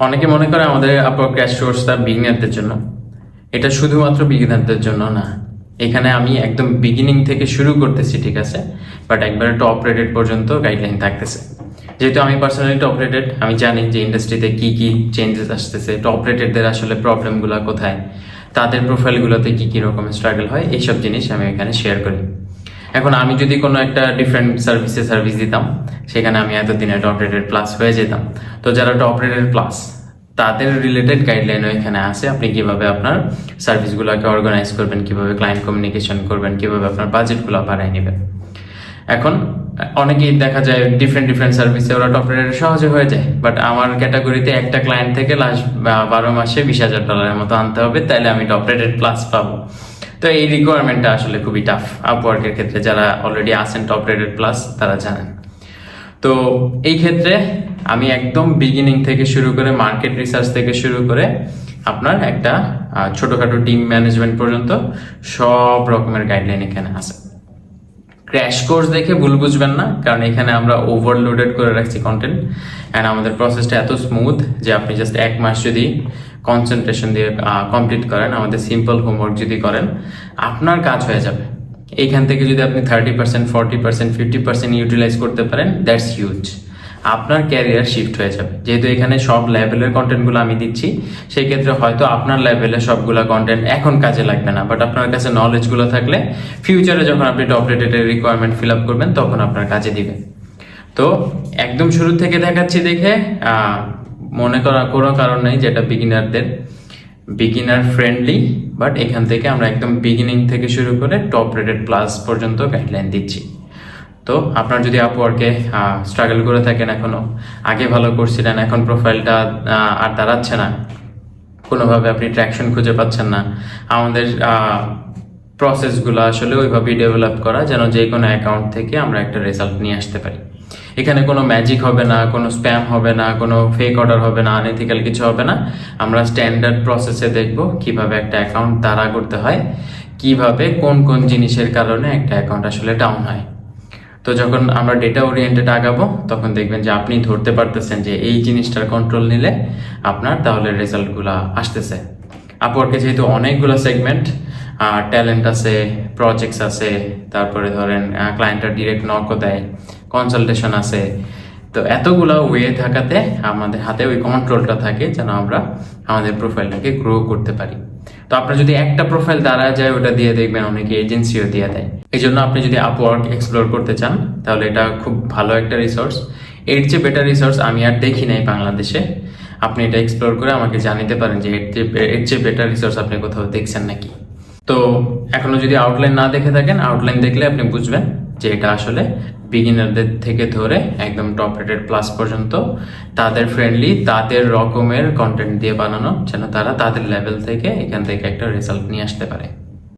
অনেকে মনে করে আমাদের আপওয়ার্ক ক্র্যাশ কোর্সটা বিগিনারদের জন্য। এটা শুধুমাত্র বিগিনারদের জন্য না। এখানে আমি একদম বিগিনিং থেকে শুরু করতেছি, ঠিক আছে? বাট একবারে টপ রেটেড পর্যন্ত গাইডলাইন থাকতেছে। যেহেতু আমি পার্সোনালি টপ রেটেড আমি জানি যে ইন্ডাস্ট্রিতে কি কি চেঞ্জেস আসতেছে টপ রেটেডদের আসলে প্রবলেমগুলো কোথায়, তাদের প্রোফাইলগুলোতে কি কি রকম স্ট্রাগল হয়, এইসব জিনিস আমি এখানে শেয়ার করি। এখন আমি যদি কোনো একটা ডিফারেন্ট সার্ভিসে সার্ভিস দিতাম, সেখানে আমি এতদিনে টপ রেটেড প্লাস হয়ে যেতাম। তো যারা টপ রেটেড প্লাস তাদের রিলেটেড গাইডলাইনও এখানে আছে, আপনি কীভাবে আপনার সার্ভিসগুলোকে অর্গানাইজ করবেন, কীভাবে ক্লায়েন্ট কমিউনিকেশন করবেন, কীভাবে আপনার বাজেটগুলো বাড়ায় নেবেন। এখন, অনেকেই দেখা যায় ডিফারেন্ট ডিফারেন্ট সার্ভিসে ওরা টপ রেটেড সহজে হয়ে যায় বাট আমার ক্যাটাগরিতে একটা ক্লায়েন্ট থেকে লাস্ট বারো মাসে বিশ হাজার ডলারের মতো আনতে হবে তাহলে আমি টপ রেটেড প্লাস পাবো। তো এই রিকোয়ারমেন্টটা আসলে খুবই টাফ আপওয়ার্কের ক্ষেত্রে যারা অলরেডি আছেন টপ রেটেড প্লাস তারা জানেন। তো এই ক্ষেত্রে আমি একদম বিগিনিং থেকে শুরু করে মার্কেট রিসার্চ থেকে শুরু করে আপনার একটা ছোটখাটো টিম ম্যানেজমেন্ট পর্যন্ত সব রকমের গাইডলাইন এখানে আছে। ক্র্যাশ কোর্স দেখে ভুল বুঝবেন না, কারণ এখানে আমরা ওভারলোডেড করে রাখছি কন্টেন্ট অ্যান্ড আমাদের প্রসেসটা এত স্মুথ যে আপনি জাস্ট এক মাস যদি কনসেন্ট্রেশন দিয়ে কমপ্লিট করেন, আমাদের সিম্পল হোমওয়ার্ক যদি করেন, আপনার কাজ হয়ে যাবে। এইখান থেকে যদি আপনি thirty percent forty percent fifty percent utilize করতে পারেন দ্যাটস হিউজ আপনার ক্যারিয়ার শিফট হয়ে যাবে। যেহেতু এখানে সব লেভেলের কন্টেন্টগুলো আমি দিচ্ছি সেই ক্ষেত্রে হয়তো আপনার লেভেলে সবগুলো কন্টেন্ট এখন কাজে লাগবে না বাট আপনার কাছে নলেজগুলো থাকলে ফিউচারে যখন আপনি টপ রেটেডের রিকোয়ারমেন্ট ফিল আপ করবেন, তখন আপনার কাজে দিবে। তো, একদম শুরু থেকে দেখাচ্ছি দেখে মনে করা কোনো কারণ নেই যেটা বিগিনারদের বিগিনার ফ্রেন্ডলি বাট এখান থেকে আমরা একদম বিগিনিং থেকে শুরু করে টপ রেটেড প্লাস পর্যন্ত গাইডলাইন দিচ্ছি। তো আপনার যদি আপওয়ার্কে স্ট্রাগল করে থাকেন এখনও, আগে ভালো করছিলেন, এখন প্রোফাইলটা আর দাঁড়াচ্ছে না, কোনোভাবে আপনি ট্র্যাকশন খুঁজে পাচ্ছেন না, আমাদের প্রসেসগুলো আসলে ওইভাবেই ডেভেলপ করা, যেন যে কোনো অ্যাকাউন্ট থেকে আমরা একটা রেজাল্ট নিয়ে আসতে পারি। এখানে কোনো ম্যাজিক হবে না, কোনো স্প্যাম হবে না, কোনো ফেক অর্ডার হবে না আনএথিক্যাল কিছু হবে না। আমরা স্ট্যান্ডার্ড প্রসেসে দেখব কীভাবে একটা অ্যাকাউন্ট তারা করতে হয়, কীভাবে কোন কোন জিনিসের কারণে একটা অ্যাকাউন্ট আসলে ডাউন হয়। তো যখন আমরা ডেটা ওরিয়েন্টেড আগাবো, তখন দেখবেন যে আপনি ধরতে পারতেছেন যে এই জিনিসটার কন্ট্রোল নিলে আপনার তাহলে রেজাল্টগুলো আসতেছে। আপওয়ার্কে যেহেতু অনেকগুলো সেগমেন্ট ট্যালেন্ট আছে প্রজেক্টস আছে, তারপরে ধরেন ক্লায়েন্টরা ডিরেক্ট নকও দেয় কনসালটেশন আছে। তো এতগুলো ওয়ে থাকাতে আমাদের হাতে ওই কন্ট্রোলটা থাকে যেন আমরা আমাদের প্রোফাইলটাকে গ্রো করতে পারি। তো আপনার যদি একটা প্রোফাইল দাঁড়া যায়, ওটা দিয়ে দেখবেন অনেকে এজেন্সিও দিয়ে দেয়। এই জন্য আপনি যদি আপওয়ার্ক এক্সপ্লোর করতে চান, তাহলে এটা খুব ভালো একটা রিসোর্স এর চেয়ে বেটার রিসোর্স আমি আর দেখি নাই বাংলাদেশে। আপনি এটা এক্সপ্লোর করে আমাকে জানিতে পারেন যে এর চেয়ে এর চেয়ে বেটার রিসোর্স আপনি কোথাও দেখছেন নাকি। তো এখনও যদি আউটলাইন না দেখে থাকেন আউটলাইন দেখলে আপনি বুঝবেন যে এটা আসলে বিগিনারদের থেকে ধরে একদম টপ রেটেড প্লাস পর্যন্ত তাদের ফ্রেন্ডলি তাদের রকমের কন্টেন্ট দিয়ে বানানো, যেন তারা তাদের লেভেল থেকে এখান থেকে একটা রেজাল্ট নিয়ে আসতে পারে।